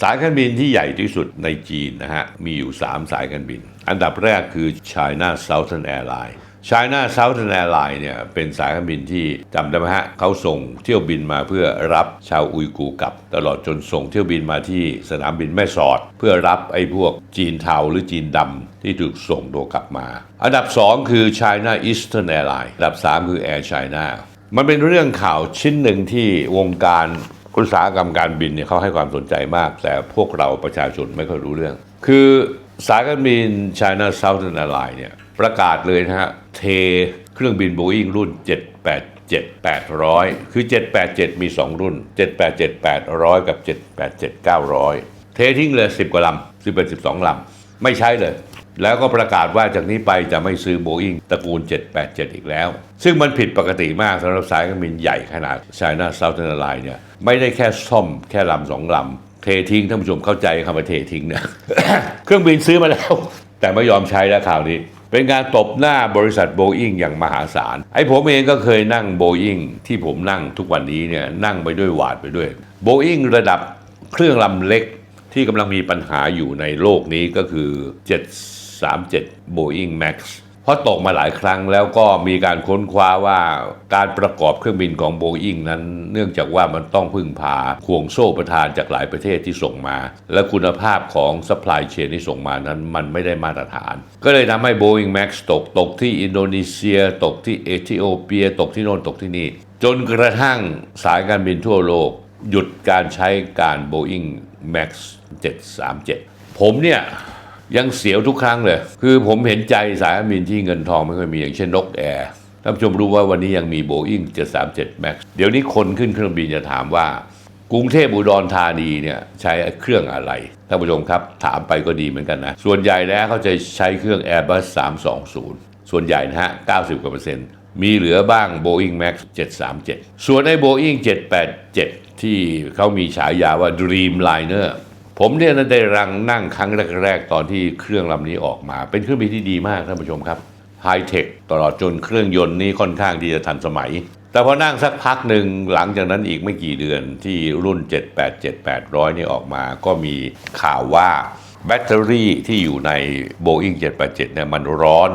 สายการบินที่ใหญ่ที่สุดในจีนนะฮะ มีอยู่ 3 สายการบิน อันดับแรกคือ China Southern Airlines China Southern Airlines เนี่ยเป็นสายการบินที่จำได้ไหมฮะเขาส่งเที่ยวบินมาเพื่อรับชาวอุยกูร์กลับ ตลอดจนส่งเที่ยวบินมาที่สนามบินแม่สอด เพื่อรับไอ้พวกจีนเทาหรือจีนดำที่ถูกส่งตัวกลับมา อันดับ 2 คือ China Eastern Airlines อันดับ 3 คือ Air China มันเป็นเรื่องข่าวชิ้นหนึ่งที่วงการ อุตสาหกรรมการบินเนี่ยเขาให้ความสนใจมาก แต่พวกเราประชาชนไม่ค่อยรู้เรื่อง คือสายการบิน China Southern Airlines เนี่ยประกาศเลยนะฮะเทเครื่องบิน Boeing รุ่น 787 800 คือ 787 มี 2 รุ่น 787 800 กับ 787 900 เททิ้งเลย 10 กว่าลำ 11 12 ลำ ไม่ใช้เลย แล้วก็ประกาศว่าจากนี้ไปจะไม่ซื้อโบอิงตระกูล 787 อีกแล้ว ซึ่งมันผิดปกติมากสำหรับสายการบินใหญ่ขนาด China Southern Airlines เนี่ยไม่ได้แค่ซ่อมแค่ลำสองลำเททิ้งท่านผู้ชมเข้าใจคำว่าเททิ้งเนี่ยเครื่องบินซื้อมาแล้ว แต่ไม่ยอมใช้แล้วข่าวนี้เป็นการตบหน้าบริษัทโบอิงอย่างมหาศาล ไอ้ผมเองก็เคยนั่งโบอิงที่ผมนั่งทุกวันนี้เนี่ยนั่งไปด้วยหวาดไปด้วยโบอิงระดับเครื่องลำเล็กที่กำลังมีปัญหาอยู่ในโลกนี้ก็คือ 7 737 Boeing Max เพราะตกมาหลายครั้งแล้วก็มีการค้นคว้าว่าการประกอบเครื่องบินของ Boeing นั้น เนื่องจากว่ามันต้องพึ่งพาห่วงโซ่ประทานจากหลายประเทศที่ส่งมา และคุณภาพของ supply chain ที่ส่งมานั้นมันไม่ได้มาตรฐาน ก็เลยทำให้ Boeing Max ตกตกที่อินโดนีเซีย ตกที่เอธิโอเปีย ตกที่โน่นตกที่นี่ จนกระทั่งสายการบินทั่วโลก หยุดการใช้การ Boeing Max 737 ผมเนี่ย ยังเสียวทุกครั้งเลย คือผมเห็นใจสายการบินที่เงินทองไม่ค่อยมีอย่างเช่นนกแอร์ท่านผู้ชมรู้ว่าวันนี้ยังมี Boeing 737 Max เดี๋ยวนี้คนขึ้นเครื่องบินจะถามว่ากรุงเทพอุดรธานีเนี่ยใช้เครื่องอะไรท่านผู้ชมครับถามไปก็ดีเหมือนกันนะ ส่วนใหญ่แล้วเขาจะใช้เครื่อง Airbus 320 ส่วนใหญ่นะฮะ 90กว่าเปอร์เซ็นต์มีเหลือบ้าง Boeing Max 737 ส่วนใน Boeing 787 ที่เขามีฉายาว่า Dreamliner ผมเนี่ยได้รังนั่งครั้งแรก ๆ ตอนที่เครื่องลำนี้ออกมา เป็นเครื่องบินที่ดีมากท่านผู้ชมครับไฮเทคตลอดจนเครื่องยนต์นี้ค่อนข้างที่จะทันสมัย แต่พอนั่งสักพักหนึ่งหลังจากนั้นอีกไม่กี่เดือนที่รุ่น 787-800 นี่ออกมา ก็มีข่าวว่าแบตเตอรี่ที่อยู่ใน Boeing 787 เนี่ยมันร้อน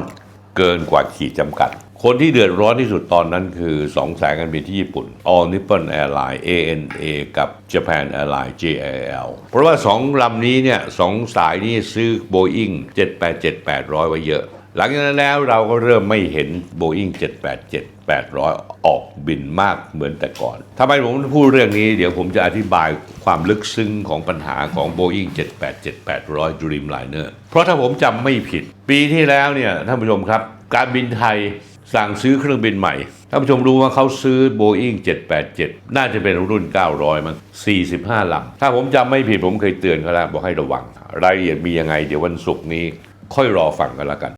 เกินกว่าขีดจำกัด คนที่เดือดร้อนที่สุดตอนนั้นคือ 2 สายการบินที่ญี่ปุ่น All Nippon Airlines ANA กับ Japan Airlines JAL เพราะว่า 2 ลำนี้เนี่ยสองสายนี้ซื้อ Boeing 787-800 ไว้เยอะ หลังจากนั้นแล้วเราก็เริ่มไม่เห็น Boeing 787-800 ออกบินมากเหมือนแต่ก่อนทำไมผมพูดเรื่องนี้เดี๋ยวผมจะอธิบายความลึกซึ้งของปัญหาของ Boeing 787-800 Dreamliner เพราะถ้าผมจำไม่ผิด ปีที่แล้วเนี่ยท่านผู้ชมครับ การบินไทย สั่งซื้อเครื่องบินใหม่ ท่านผู้ชมรู้ว่าเขาซื้อ Boeing 787 น่าจะเป็นรุ่น 900 มั้ง 45 ลำ ถ้าผมจำไม่ผิดผมเคยเตือนเขาแล้ว บอกให้ระวัง รายละเอียดมียังไง เดี๋ยววันศุกร์นี้ค่อยรอฟังกันละกัน